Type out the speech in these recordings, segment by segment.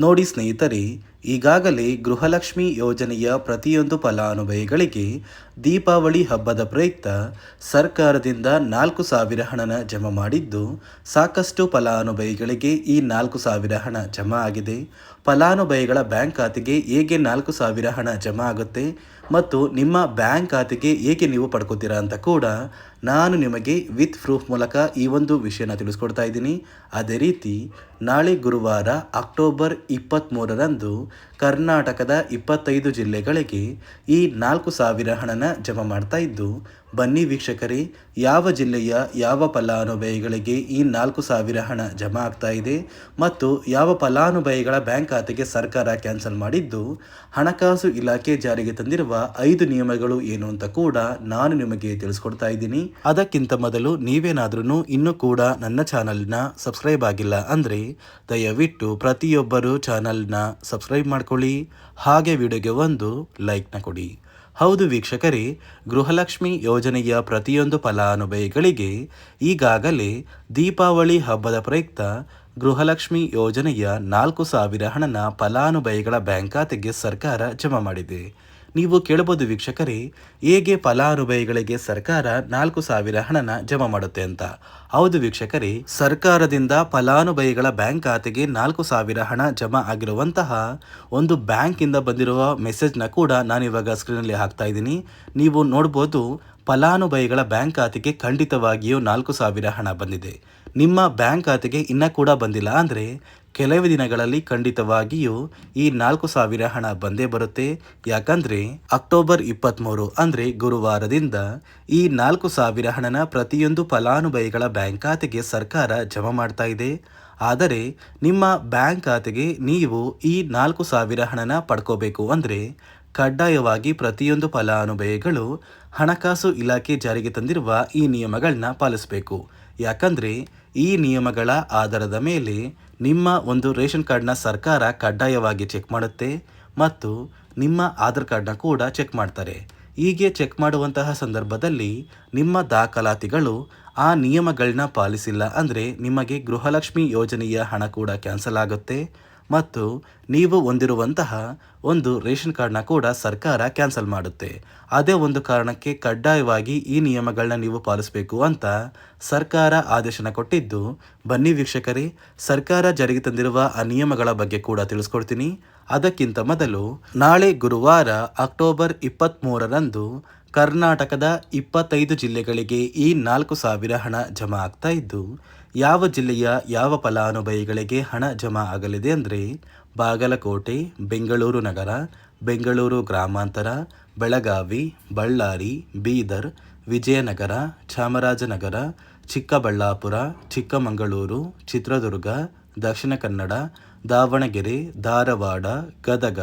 ನೋಡಿ ಸ್ನೇಹಿತರೆ ಈಗಾಗಲೇ ಗೃಹಲಕ್ಷ್ಮಿ ಯೋಜನೆಯ ಪ್ರತಿಯೊಂದು ಫಲಾನುಭವಿಗಳಿಗೆ ದೀಪಾವಳಿ ಹಬ್ಬದ ಪ್ರಯುಕ್ತ ಸರ್ಕಾರದಿಂದ ನಾಲ್ಕು ಸಾವಿರ ಹಣನ ಜಮಾ ಮಾಡಿದ್ದು ಸಾಕಷ್ಟು ಫಲಾನುಭವಿಗಳಿಗೆ ಈ ನಾಲ್ಕು ಸಾವಿರ ಹಣ ಜಮಾ ಆಗಿದೆ. ಫಲಾನುಭವಿಗಳ ಬ್ಯಾಂಕ್ ಖಾತೆಗೆ ಹೇಗೆ ನಾಲ್ಕು ಸಾವಿರ ಹಣ ಜಮಾ ಆಗುತ್ತೆ ಮತ್ತು ನಿಮ್ಮ ಬ್ಯಾಂಕ್ ಖಾತೆಗೆ ಹೇಗೆ ನೀವು ಪಡ್ಕೋತೀರಾ ಅಂತ ಕೂಡ ನಾನು ನಿಮಗೆ ವಿತ್ ಪ್ರೂಫ್ ಮೂಲಕ ಈ ಒಂದು ವಿಷಯನ ತಿಳಿಸ್ಕೊಡ್ತಾ ಇದ್ದೀನಿ. ಅದೇ ರೀತಿ ನಾಳೆ ಗುರುವಾರ ಅಕ್ಟೋಬರ್ ಇಪ್ಪತ್ತ್ಮೂರರಂದು ಕರ್ನಾಟಕದ ಇಪ್ಪತ್ತೈದು ಜಿಲ್ಲೆಗಳಿಗೆ ಈ ನಾಲ್ಕು ಸಾವಿರ ಹಣನ ಜಮಾ ಮಾಡ್ತಾ ಇದ್ದು ಬನ್ನಿ ವೀಕ್ಷಕರೇ, ಯಾವ ಜಿಲ್ಲೆಯ ಯಾವ ಫಲಾನುಭವಿಗಳಿಗೆ ಈ ನಾಲ್ಕು ಸಾವಿರ ಹಣ ಜಮಾ ಆಗ್ತಾ ಇದೆ ಮತ್ತು ಯಾವ ಫಲಾನುಭವಿಗಳ ಬ್ಯಾಂಕ್ ಖಾತೆಗೆ ಸರ್ಕಾರ ಕ್ಯಾನ್ಸಲ್ ಮಾಡಿದ್ದು? ಹಣಕಾಸು ಇಲಾಖೆ ಜಾರಿಗೆ ತಂದಿರುವ ಐದು ನಿಯಮಗಳು ಏನು ಅಂತ ಕೂಡ ನಾನು ನಿಮಗೆ ತಿಳಿಸ್ಕೊಡ್ತಾ ಇದ್ದೀನಿ. ಅದಕ್ಕಿಂತ ಮೊದಲು ನೀವೇನಾದ್ರೂ ಇನ್ನೂ ಕೂಡ ನನ್ನ ಚಾನಲ್ನ ಸಬ್ಸ್ಕ್ರೈಬ್ ಆಗಿಲ್ಲ ಅಂದರೆ ದಯವಿಟ್ಟು ಪ್ರತಿಯೊಬ್ಬರು ಚಾನಲ್ನ ಸಬ್ಸ್ಕ್ರೈಬ್ ಮಾಡ್ಕೊಳ್ಳಿ. ಹಾಗೆ ವಿಡಿಯೋಗೆ ಒಂದು ಲೈಕ್ನ ಕೊಡಿ. ಹೌದು ವೀಕ್ಷಕರೇ, ಗೃಹಲಕ್ಷ್ಮಿ ಯೋಜನೆಯ ಪ್ರತಿಯೊಂದು ಫಲಾನುಭವಿಗಳಿಗೆ ಈಗಾಗಲೇ ದೀಪಾವಳಿ ಹಬ್ಬದ ಪ್ರಯುಕ್ತ ಗೃಹಲಕ್ಷ್ಮಿ ಯೋಜನೆಯ ನಾಲ್ಕು ಸಾವಿರ ಹಣನ ಫಲಾನುಭವಿಗಳ ಬ್ಯಾಂಕ್ ಖಾತೆಗೆ ಸರ್ಕಾರ ಜಮಾ ಮಾಡಿದೆ. ನೀವು ಕೇಳಬಹುದು ವೀಕ್ಷಕರೇ, ಹೇಗೆ ಫಲಾನುಭವಿಗಳಿಗೆ ಸರ್ಕಾರ ನಾಲ್ಕು ಸಾವಿರ ಹಣನ ಜಮಾ ಮಾಡುತ್ತೆ ಅಂತ. ಹೌದು ವೀಕ್ಷಕರೇ, ಸರ್ಕಾರದಿಂದ ಫಲಾನುಭವಿಗಳ ಬ್ಯಾಂಕ್ ಖಾತೆಗೆ ನಾಲ್ಕು ಸಾವಿರ ಹಣ ಜಮಾ ಆಗಿರುವಂತಹ ಒಂದು ಬ್ಯಾಂಕಿಂದ ಬಂದಿರುವ ಮೆಸೇಜ್ನ ಕೂಡ ನಾನು ಇವಾಗ ಸ್ಕ್ರೀನಲ್ಲಿ ಹಾಕ್ತಾ ಇದ್ದೀನಿ. ನೀವು ನೋಡ್ಬೋದು, ಫಲಾನುಭವಿಗಳ ಬ್ಯಾಂಕ್ ಖಾತೆಗೆ ಖಂಡಿತವಾಗಿಯೂ ನಾಲ್ಕು ಸಾವಿರ ಹಣ ಬಂದಿದೆ. ನಿಮ್ಮ ಬ್ಯಾಂಕ್ ಖಾತೆಗೆ ಇನ್ನೂ ಕೂಡ ಬಂದಿಲ್ಲ ಅಂದರೆ ಕೆಲವೇ ದಿನಗಳಲ್ಲಿ ಖಂಡಿತವಾಗಿಯೂ ಈ ನಾಲ್ಕು ಸಾವಿರ ಹಣ ಬಂದೇ ಬರುತ್ತೆ. ಯಾಕಂದ್ರೆ ಅಕ್ಟೋಬರ್ ಇಪ್ಪತ್ತ್ಮೂರು ಅಂದ್ರೆ ಗುರುವಾರದಿಂದ ಈ ನಾಲ್ಕು ಸಾವಿರ ಹಣನ ಪ್ರತಿಯೊಂದು ಫಲಾನುಭವಿಗಳ ಬ್ಯಾಂಕ್ ಖಾತೆಗೆ ಸರ್ಕಾರ ಜಮಾ ಮಾಡ್ತಾ ಇದೆ. ಆದರೆ ನಿಮ್ಮ ಬ್ಯಾಂಕ್ ಖಾತೆಗೆ ನೀವು ಈ ನಾಲ್ಕು ಸಾವಿರ ಹಣನ ಪಡ್ಕೋಬೇಕು ಅಂದರೆ ಕಡ್ಡಾಯವಾಗಿ ಪ್ರತಿಯೊಂದು ಫಲಾನುಭವಿಗಳು ಹಣಕಾಸು ಇಲಾಖೆ ಜಾರಿಗೆ ತಂದಿರುವ ಈ ನಿಯಮಗಳನ್ನ ಪಾಲಿಸಬೇಕು. ಯಾಕಂದರೆ ಈ ನಿಯಮಗಳ ಆಧಾರದ ಮೇಲೆ ನಿಮ್ಮ ಒಂದು ರೇಷನ್ ಕಾರ್ಡ್ನ ಸರ್ಕಾರ ಕಡ್ಡಾಯವಾಗಿ ಚೆಕ್ ಮಾಡುತ್ತೆ ಮತ್ತು ನಿಮ್ಮ ಆಧಾರ್ ಕಾರ್ಡ್ನ ಕೂಡ ಚೆಕ್ ಮಾಡ್ತಾರೆ. ಹೀಗೆ ಚೆಕ್ ಮಾಡುವಂತಹ ಸಂದರ್ಭದಲ್ಲಿ ನಿಮ್ಮ ದಾಖಲಾತಿಗಳು ಆ ನಿಯಮಗಳನ್ನ ಪಾಲಿಸಿಲ್ಲ ಅಂದರೆ ನಿಮಗೆ ಗೃಹಲಕ್ಷ್ಮಿ ಯೋಜನೆಯ ಹಣ ಕೂಡ ಕ್ಯಾನ್ಸಲ್ ಆಗುತ್ತೆ. ಮತ್ತು ನೀವು ಹೊಂದಿರುವಂತಹ ಒಂದು ರೇಷನ್ ಕಾರ್ಡ್ನ ಕೂಡ ಸರ್ಕಾರ ಕ್ಯಾನ್ಸಲ್ ಮಾಡುತ್ತೆ. ಅದೇ ಒಂದು ಕಾರಣಕ್ಕೆ ಕಡ್ಡಾಯವಾಗಿ ಈ ನಿಯಮಗಳನ್ನ ನೀವು ಪಾಲಿಸಬೇಕು ಅಂತ ಸರ್ಕಾರ ಆದೇಶನ ಕೊಟ್ಟಿದ್ದು. ಬನ್ನಿ ವೀಕ್ಷಕರೇ, ಸರ್ಕಾರ ಜಾರಿಗೆ ತಂದಿರುವ ಆ ನಿಯಮಗಳ ಬಗ್ಗೆ ಕೂಡ ತಿಳಿಸ್ಕೊಡ್ತೀನಿ. ಅದಕ್ಕಿಂತ ಮೊದಲು ನಾಳೆ ಗುರುವಾರ ಅಕ್ಟೋಬರ್ ಇಪ್ಪತ್ತ್ಮೂರರಂದು ಕರ್ನಾಟಕದ ಇಪ್ಪತ್ತೈದು ಜಿಲ್ಲೆಗಳಿಗೆ ಈ ನಾಲ್ಕು ಸಾವಿರ ಹಣ ಜಮಾ ಆಗ್ತಾ ಇದ್ದು ಯಾವ ಜಿಲ್ಲೆಯ ಯಾವ ಫಲಾನುಭವಿಗಳಿಗೆ ಹಣ ಜಮಾ ಆಗಲಿದೆ ಅಂದರೆ ಬಾಗಲಕೋಟೆ, ಬೆಂಗಳೂರು ನಗರ, ಬೆಂಗಳೂರು ಗ್ರಾಮಾಂತರ, ಬೆಳಗಾವಿ, ಬಳ್ಳಾರಿ, ಬೀದರ್, ವಿಜಯನಗರ, ಚಾಮರಾಜನಗರ, ಚಿಕ್ಕಬಳ್ಳಾಪುರ, ಚಿಕ್ಕಮಗಳೂರು, ಚಿತ್ರದುರ್ಗ, ದಕ್ಷಿಣ ಕನ್ನಡ, ದಾವಣಗೆರೆ, ಧಾರವಾಡ, ಗದಗ,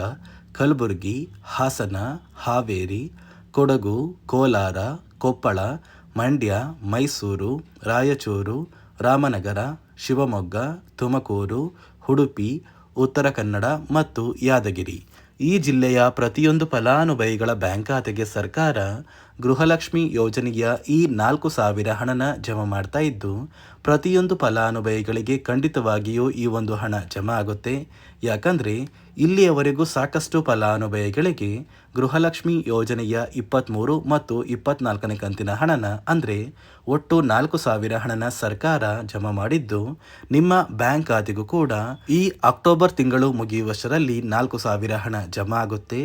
ಕಲಬುರಗಿ, ಹಾಸನ, ಹಾವೇರಿ, ಕೊಡಗು, ಕೋಲಾರ, ಕೊಪ್ಪಳ, ಮಂಡ್ಯ, ಮೈಸೂರು, ರಾಯಚೂರು ರಾಮನಗರ, ಶಿವಮೊಗ್ಗ, ತುಮಕೂರು, ಉಡುಪಿ, ಉತ್ತರ ಕನ್ನಡ ಮತ್ತು ಯಾದಗಿರಿ. ಈ ಜಿಲ್ಲೆಯ ಪ್ರತಿಯೊಂದು ಫಲಾನುಭವಿಗಳ ಬ್ಯಾಂಕ್ ಖಾತೆಗೆ ಸರ್ಕಾರ ಗೃಹಲಕ್ಷ್ಮಿ ಯೋಜನೆಯ ಈ ನಾಲ್ಕು ಸಾವಿರ ಹಣನ ಜಮಾ ಮಾಡ್ತಾ ಇದ್ದು, ಪ್ರತಿಯೊಂದು ಫಲಾನುಭವಿಗಳಿಗೆ ಖಂಡಿತವಾಗಿಯೂ ಈ ಒಂದು ಹಣ ಜಮಾ ಆಗುತ್ತೆ. ಯಾಕಂದರೆ, ಇಲ್ಲಿಯವರೆಗೂ ಸಾಕಷ್ಟು ಫಲಾನುಭವಿಗಳಿಗೆ ಗೃಹಲಕ್ಷ್ಮಿ ಯೋಜನೆಯ ಇಪ್ಪತ್ತ್ಮೂರು ಮತ್ತು ಇಪ್ಪತ್ನಾಲ್ಕನೇ ಕಂತಿನ ಹಣನ, ಅಂದರೆ ಒಟ್ಟು ನಾಲ್ಕು ಸಾವಿರ ಹಣನ ಸರ್ಕಾರ ಜಮಾ ಮಾಡಿದ್ದು, ನಿಮ್ಮ ಬ್ಯಾಂಕ್ ಖಾತೆಗೂ ಕೂಡ. ಈ ಅಕ್ಟೋಬರ್ ತಿಂಗಳು ಮುಗಿಯುವಷ್ಟರಲ್ಲಿ ನಾಲ್ಕು ಸಾವಿರ ಹಣ ಜಮಾ ಆಗುತ್ತೆ.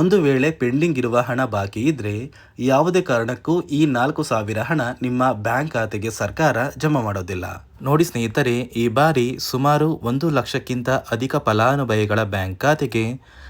ಒಂದು ವೇಳೆ ಪೆಂಡಿಂಗ್ ಇರುವ ಹಣ ಬಾಕಿ ಇದ್ದರೆ ಯಾವುದೇ ಕಾರಣಕ್ಕೂ ಈ ನಾಲ್ಕು ಸಾವಿರ ಹಣ ನಿಮ್ಮ ಬ್ಯಾಂಕ್ ಖಾತೆಗೆ ಸರ್ಕಾರ ಜಮಾ ಮಾಡೋದಿಲ್ಲ. ನೋಡಿ ಸ್ನೇಹಿತರೆ, ಈ ಬಾರಿ ಸುಮಾರು ಒಂದು ಲಕ್ಷಕ್ಕಿಂತ ಅಧಿಕ ಫಲಾನುಭವಿಗಳ ಬ್ಯಾಂಕ್ ಖಾತೆಗೆ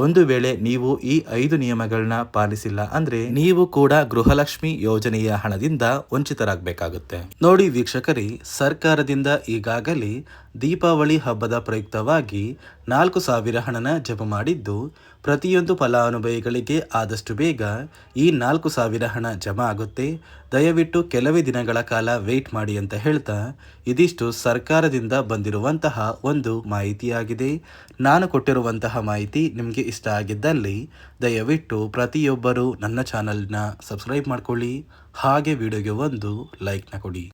ಒಂದು ವೇಳೆ ನೀವು ಈ ಐದು ನಿಯಮಗಳನ್ನ ಪಾಲಿಸಿಲ್ಲ ಅಂದ್ರೆ ನೀವು ಕೂಡ ಗೃಹಲಕ್ಷ್ಮಿ ಯೋಜನೆಯ ಹಣದಿಂದ ವಂಚಿತರಾಗಬೇಕಾಗುತ್ತೆ. ನೋಡಿ ವೀಕ್ಷಕರಿ, ಸರ್ಕಾರದಿಂದ ಈಗಾಗಲೇ ದೀಪಾವಳಿ ಹಬ್ಬದ ಪ್ರಯುಕ್ತವಾಗಿ ನಾಲ್ಕು ಸಾವಿರ ಹಣನ ಜಮ ಮಾಡಿದ್ದು ಪ್ರತಿಯೊಂದು ಫಲಾನುಭವಿಗಳಿಗೆ ಆದಷ್ಟು ಬೇಗ ಈ ನಾಲ್ಕು ಸಾವಿರ ಹಣ ಜಮಾ ಆಗುತ್ತೆ. ದಯವಿಟ್ಟು ಕೆಲವೇ ದಿನಗಳ ಕಾಲ ವೆಯ್ಟ್ ಮಾಡಿ ಅಂತ ಹೇಳ್ತಾ ಇದಿಷ್ಟು ಸರ್ಕಾರದಿಂದ ಬಂದಿರುವಂತಹ ಒಂದು ಮಾಹಿತಿಯಾಗಿದೆ. ನಾನು ಕೊಟ್ಟಿರುವಂತಹ ಮಾಹಿತಿ ನಿಮಗೆ ಇಷ್ಟ ಆಗಿದ್ದಲ್ಲಿ ದಯವಿಟ್ಟು ಪ್ರತಿಯೊಬ್ಬರು ನನ್ನ ಚಾನಲ್ನ ಸಬ್ಸ್ಕ್ರೈಬ್ ಮಾಡ್ಕೊಳ್ಳಿ. ಹಾಗೆ ವಿಡಿಯೋಗೆ ಒಂದು ಲೈಕ್ನ ಕೊಡಿ.